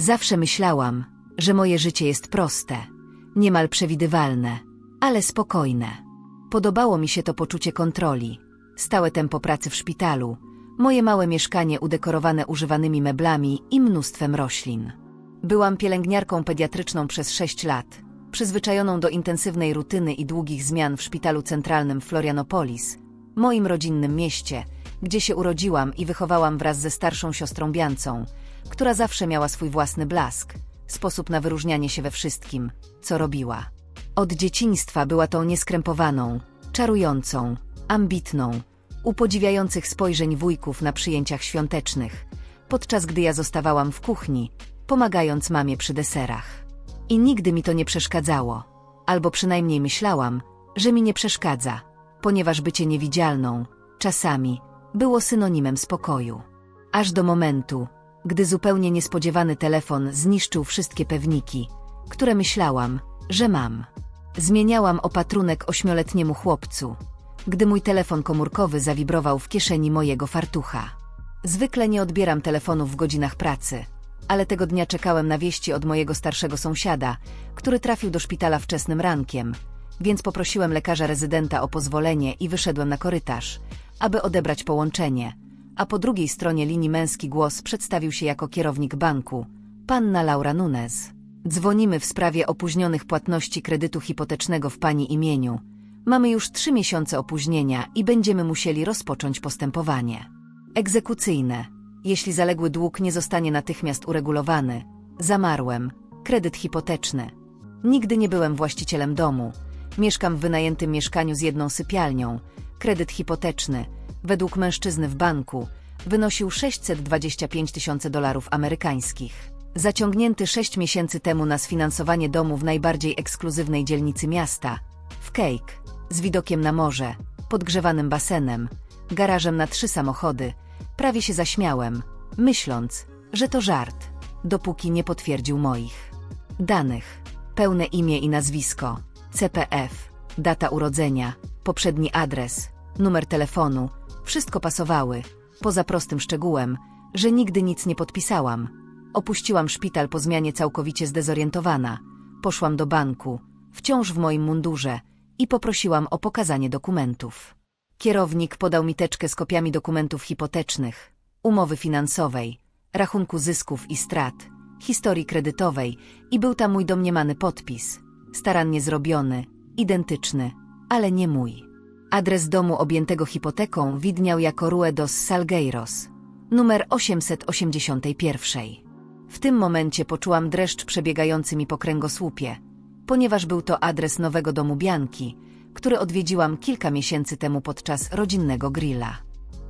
Zawsze myślałam, że moje życie jest proste, niemal przewidywalne, ale spokojne. Podobało mi się to poczucie kontroli, stałe tempo pracy w szpitalu, moje małe mieszkanie udekorowane używanymi meblami i mnóstwem roślin. Byłam pielęgniarką pediatryczną przez sześć lat, przyzwyczajoną do intensywnej rutyny i długich zmian w szpitalu centralnym Florianopolis, moim rodzinnym mieście, gdzie się urodziłam i wychowałam wraz ze starszą siostrą Biancą, która zawsze miała swój własny blask, sposób na wyróżnianie się we wszystkim, co robiła. Od dzieciństwa była tą nieskrępowaną, czarującą, ambitną, upodziwiających spojrzeń wujków na przyjęciach świątecznych, podczas gdy ja zostawałam w kuchni, pomagając mamie przy deserach. I nigdy mi to nie przeszkadzało, albo przynajmniej myślałam, że mi nie przeszkadza, ponieważ bycie niewidzialną, czasami, było synonimem spokoju. Aż do momentu, gdy zupełnie niespodziewany telefon zniszczył wszystkie pewniki, które myślałam, że mam. Zmieniałam opatrunek ośmioletniemu chłopcu, gdy mój telefon komórkowy zawibrował w kieszeni mojego fartucha. Zwykle nie odbieram telefonów w godzinach pracy, ale tego dnia czekałem na wieści od mojego starszego sąsiada, który trafił do szpitala wczesnym rankiem, więc poprosiłem lekarza rezydenta o pozwolenie i wyszedłem na korytarz, aby odebrać połączenie, a po drugiej stronie linii męski głos przedstawił się jako kierownik banku, panna Laura Nunez. Dzwonimy w sprawie opóźnionych płatności kredytu hipotecznego w pani imieniu. Mamy już trzy miesiące opóźnienia i będziemy musieli rozpocząć postępowanie. Egzekucyjne. Jeśli zaległy dług nie zostanie natychmiast uregulowany, zamarłem, kredyt hipoteczny. Nigdy nie byłem właścicielem domu. Mieszkam w wynajętym mieszkaniu z jedną sypialnią. Kredyt hipoteczny, według mężczyzny w banku, wynosił 625 tysięcy dolarów amerykańskich. Zaciągnięty sześć miesięcy temu na sfinansowanie domu w najbardziej ekskluzywnej dzielnicy miasta, w Cake, z widokiem na morze, podgrzewanym basenem, garażem na trzy samochody, prawie się zaśmiałem, myśląc, że to żart, dopóki nie potwierdził moich danych. Pełne imię i nazwisko, CPF, data urodzenia, poprzedni adres, numer telefonu, wszystko pasowały, poza prostym szczegółem, że nigdy nic nie podpisałam. Opuściłam szpital po zmianie całkowicie zdezorientowana. Poszłam do banku, wciąż w moim mundurze, i poprosiłam o pokazanie dokumentów. Kierownik podał mi teczkę z kopiami dokumentów hipotecznych, umowy finansowej, rachunku zysków i strat, historii kredytowej i był tam mój domniemany podpis. Starannie zrobiony, identyczny, ale nie mój. Adres domu objętego hipoteką widniał jako Rue dos Salgueiros, numer 881. W tym momencie poczułam dreszcz przebiegający mi po kręgosłupie, ponieważ był to adres nowego domu Bianki, który odwiedziłam kilka miesięcy temu podczas rodzinnego grilla.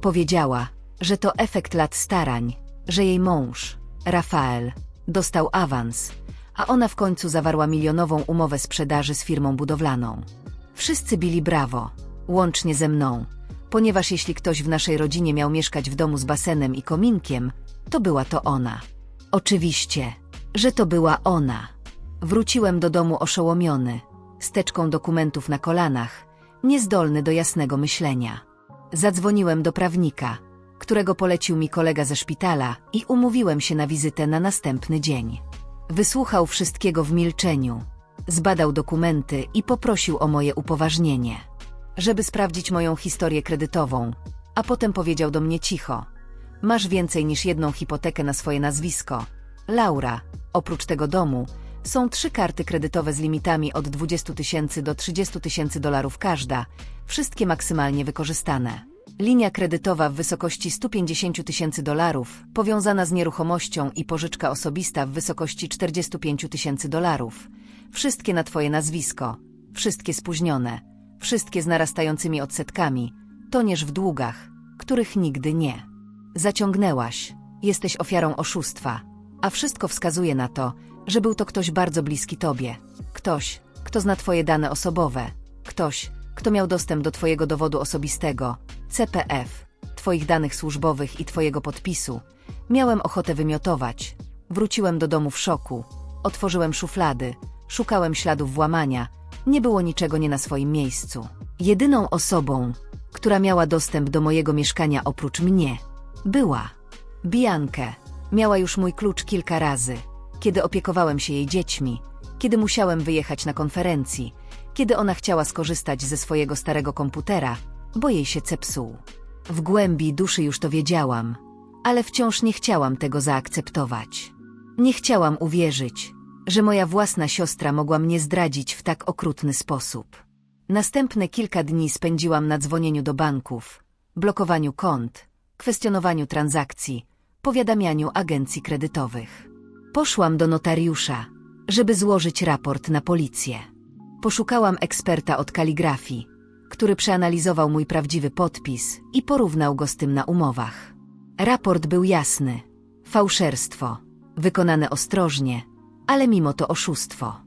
Powiedziała, że to efekt lat starań, że jej mąż, Rafael, dostał awans, a ona w końcu zawarła milionową umowę sprzedaży z firmą budowlaną. Wszyscy bili brawo, łącznie ze mną, ponieważ jeśli ktoś w naszej rodzinie miał mieszkać w domu z basenem i kominkiem, to była to ona. Oczywiście, że to była ona. Wróciłem do domu oszołomiony, z teczką dokumentów na kolanach, niezdolny do jasnego myślenia. Zadzwoniłem do prawnika, którego polecił mi kolega ze szpitala i umówiłem się na wizytę na następny dzień. Wysłuchał wszystkiego w milczeniu, zbadał dokumenty i poprosił o moje upoważnienie, żeby sprawdzić moją historię kredytową, a potem powiedział do mnie cicho: Masz więcej niż jedną hipotekę na swoje nazwisko. Laura, oprócz tego domu, są trzy karty kredytowe z limitami od 20 tysięcy do 30 tysięcy dolarów każda, wszystkie maksymalnie wykorzystane. Linia kredytowa w wysokości 150 tysięcy dolarów, powiązana z nieruchomością i pożyczka osobista w wysokości 45 tysięcy dolarów. Wszystkie na Twoje nazwisko, wszystkie spóźnione, wszystkie z narastającymi odsetkami, toniesz w długach, których nigdy nie. Zaciągnęłaś, jesteś ofiarą oszustwa, a wszystko wskazuje na to, że był to ktoś bardzo bliski Tobie. Ktoś, kto zna Twoje dane osobowe. Ktoś, kto miał dostęp do Twojego dowodu osobistego, CPF, Twoich danych służbowych i Twojego podpisu. Miałem ochotę wymiotować. Wróciłem do domu w szoku. Otworzyłem szuflady. Szukałem śladów włamania. Nie było niczego nie na swoim miejscu. Jedyną osobą, która miała dostęp do mojego mieszkania oprócz mnie, była Biankę. Miała już mój klucz kilka razy. kiedy opiekowałem się jej dziećmi, kiedy musiałem wyjechać na konferencji, kiedy ona chciała skorzystać ze swojego starego komputera, bo jej się zepsuł. W głębi duszy już to wiedziałam, ale wciąż nie chciałam tego zaakceptować. Nie chciałam uwierzyć, że moja własna siostra mogła mnie zdradzić w tak okrutny sposób. Następne kilka dni spędziłam na dzwonieniu do banków, blokowaniu kont, kwestionowaniu transakcji, powiadamianiu agencji kredytowych. Poszłam do notariusza, żeby złożyć raport na policję. Poszukałam eksperta od kaligrafii, który przeanalizował mój prawdziwy podpis i porównał go z tym na umowach. Raport był jasny. Fałszerstwo, wykonane ostrożnie, ale mimo to oszustwo.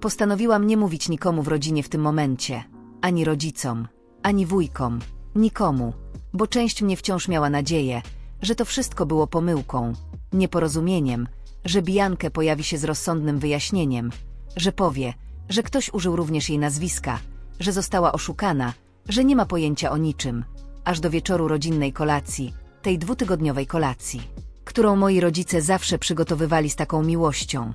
Postanowiłam nie mówić nikomu w rodzinie w tym momencie, ani rodzicom, ani wujkom, nikomu, bo część mnie wciąż miała nadzieję, że to wszystko było pomyłką, nieporozumieniem, że Biankę pojawi się z rozsądnym wyjaśnieniem, że powie, że ktoś użył również jej nazwiska, że została oszukana, że nie ma pojęcia o niczym, aż do wieczoru rodzinnej kolacji, tej dwutygodniowej kolacji, którą moi rodzice zawsze przygotowywali z taką miłością.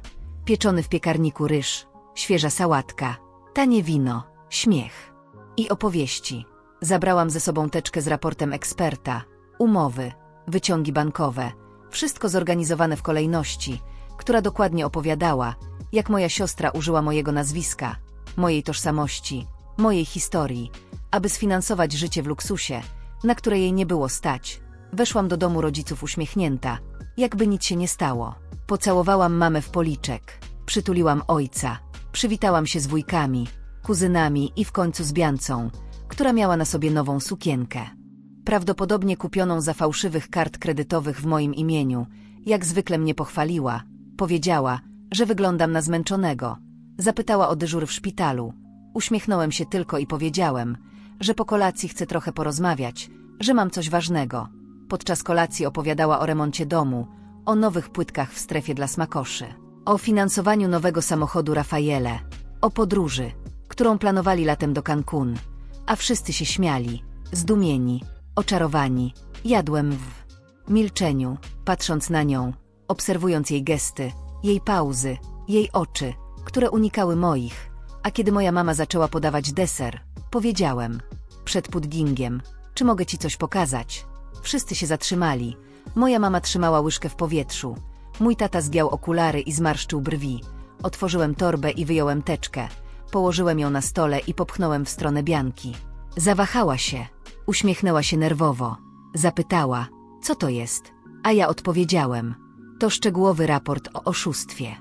Pieczony w piekarniku ryż, świeża sałatka, tanie wino, śmiech i opowieści. Zabrałam ze sobą teczkę z raportem eksperta, umowy, wyciągi bankowe, wszystko zorganizowane w kolejności, która dokładnie opowiadała, jak moja siostra użyła mojego nazwiska, mojej tożsamości, mojej historii, aby sfinansować życie w luksusie, na które jej nie było stać. Weszłam do domu rodziców uśmiechnięta, jakby nic się nie stało. Pocałowałam mamę w policzek, przytuliłam ojca, przywitałam się z wujkami, kuzynami i w końcu z Biancą, która miała na sobie nową sukienkę. Prawdopodobnie kupioną za fałszywych kart kredytowych w moim imieniu, jak zwykle mnie pochwaliła, powiedziała, że wyglądam na zmęczonego. Zapytała o dyżur w szpitalu. Uśmiechnąłem się tylko i powiedziałem, że po kolacji chcę trochę porozmawiać, że mam coś ważnego. Podczas kolacji opowiadała o remoncie domu, o nowych płytkach w strefie dla smakoszy, o finansowaniu nowego samochodu Rafaele, o podróży, którą planowali latem do Cancun, a wszyscy się śmiali, zdumieni, oczarowani. Jadłem w milczeniu, patrząc na nią, obserwując jej gesty, jej pauzy, jej oczy, które unikały moich, a kiedy moja mama zaczęła podawać deser, powiedziałem, przed puddingiem, czy mogę ci coś pokazać? Wszyscy się zatrzymali. Moja mama trzymała łyżkę w powietrzu. Mój tata zgiął okulary i zmarszczył brwi. Otworzyłem torbę i wyjąłem teczkę. Położyłem ją na stole i popchnąłem w stronę Bianki. Zawahała się. Uśmiechnęła się nerwowo. Zapytała, co to jest? A ja odpowiedziałem. To szczegółowy raport o oszustwie,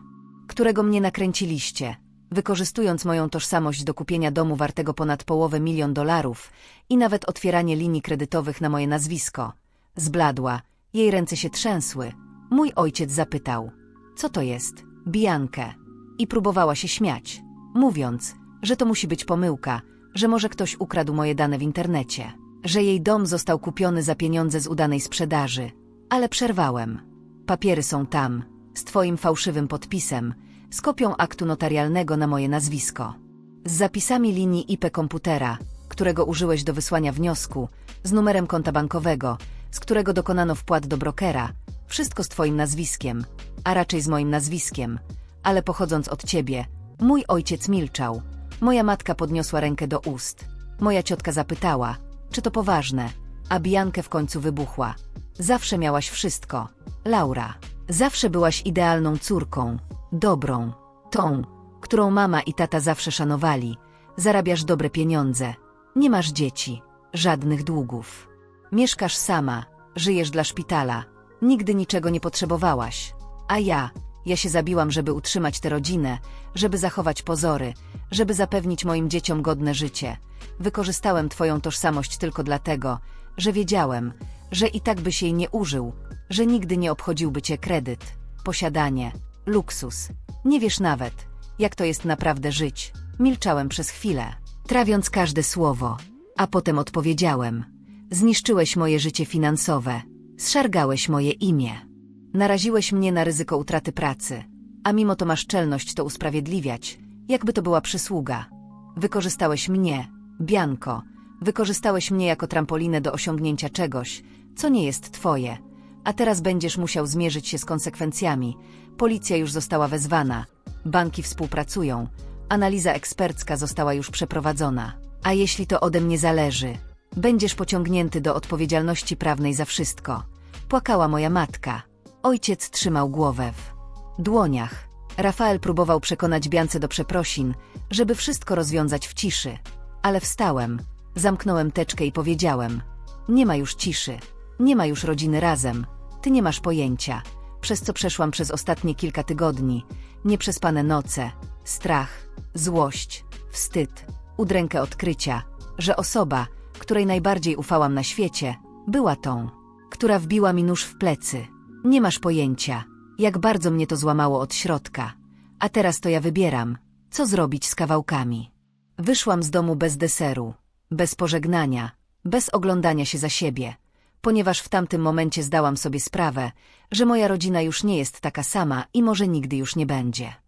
którego mnie nakręciliście, wykorzystując moją tożsamość do kupienia domu wartego ponad połowę milion dolarów i nawet otwieranie linii kredytowych na moje nazwisko. Zbladła, jej ręce się trzęsły. Mój ojciec zapytał, co to jest, Biankę? I próbowała się śmiać, mówiąc, że to musi być pomyłka, że może ktoś ukradł moje dane w internecie, że jej dom został kupiony za pieniądze z udanej sprzedaży. Ale przerwałem. Papiery są tam, z twoim fałszywym podpisem, z kopią aktu notarialnego na moje nazwisko. Z zapisami linii IP komputera, którego użyłeś do wysłania wniosku, z numerem konta bankowego, z którego dokonano wpłat do brokera, wszystko z twoim nazwiskiem, a raczej z moim nazwiskiem, ale pochodząc od ciebie, mój ojciec milczał. Moja matka podniosła rękę do ust. Moja ciotka zapytała, czy to poważne, a Biankę w końcu wybuchła. Zawsze miałaś wszystko. Laura, zawsze byłaś idealną córką, dobrą, tą, którą mama i tata zawsze szanowali. Zarabiasz dobre pieniądze, nie masz dzieci, żadnych długów. Mieszkasz sama, żyjesz dla szpitala, nigdy niczego nie potrzebowałaś. A ja, ja się zabiłam, żeby utrzymać tę rodzinę, żeby zachować pozory, żeby zapewnić moim dzieciom godne życie. Wykorzystałem twoją tożsamość tylko dlatego, że wiedziałem, że i tak byś jej nie użył, że nigdy nie obchodziłby cię kredyt, posiadanie, luksus. Nie wiesz nawet, jak to jest naprawdę żyć. Milczałem przez chwilę, trawiąc każde słowo, a potem odpowiedziałem. Zniszczyłeś moje życie finansowe, zszargałeś moje imię. Naraziłeś mnie na ryzyko utraty pracy, a mimo to masz czelność to usprawiedliwiać, jakby to była przysługa. Wykorzystałeś mnie, Bianko, wykorzystałeś mnie jako trampolinę do osiągnięcia czegoś, co nie jest twoje, A teraz będziesz musiał zmierzyć się z konsekwencjami. Policja już została wezwana. Banki współpracują. Analiza ekspercka została już przeprowadzona. A jeśli to ode mnie zależy, będziesz pociągnięty do odpowiedzialności prawnej za wszystko. Płakała moja matka. Ojciec trzymał głowę w dłoniach. Rafael próbował przekonać Biance do przeprosin, żeby wszystko rozwiązać w ciszy. Ale wstałem, zamknąłem teczkę i powiedziałem: Nie ma już ciszy, nie ma już rodziny razem, ty nie masz pojęcia, przez co przeszłam przez ostatnie kilka tygodni, nieprzespane noce, strach, złość, wstyd, udrękę odkrycia, że osoba, której najbardziej ufałam na świecie, była tą, która wbiła mi nóż w plecy. Nie masz pojęcia, jak bardzo mnie to złamało od środka. A teraz to ja wybieram, co zrobić z kawałkami. Wyszłam z domu bez deseru, bez pożegnania, bez oglądania się za siebie, ponieważ w tamtym momencie zdałam sobie sprawę, że moja rodzina już nie jest taka sama i może nigdy już nie będzie.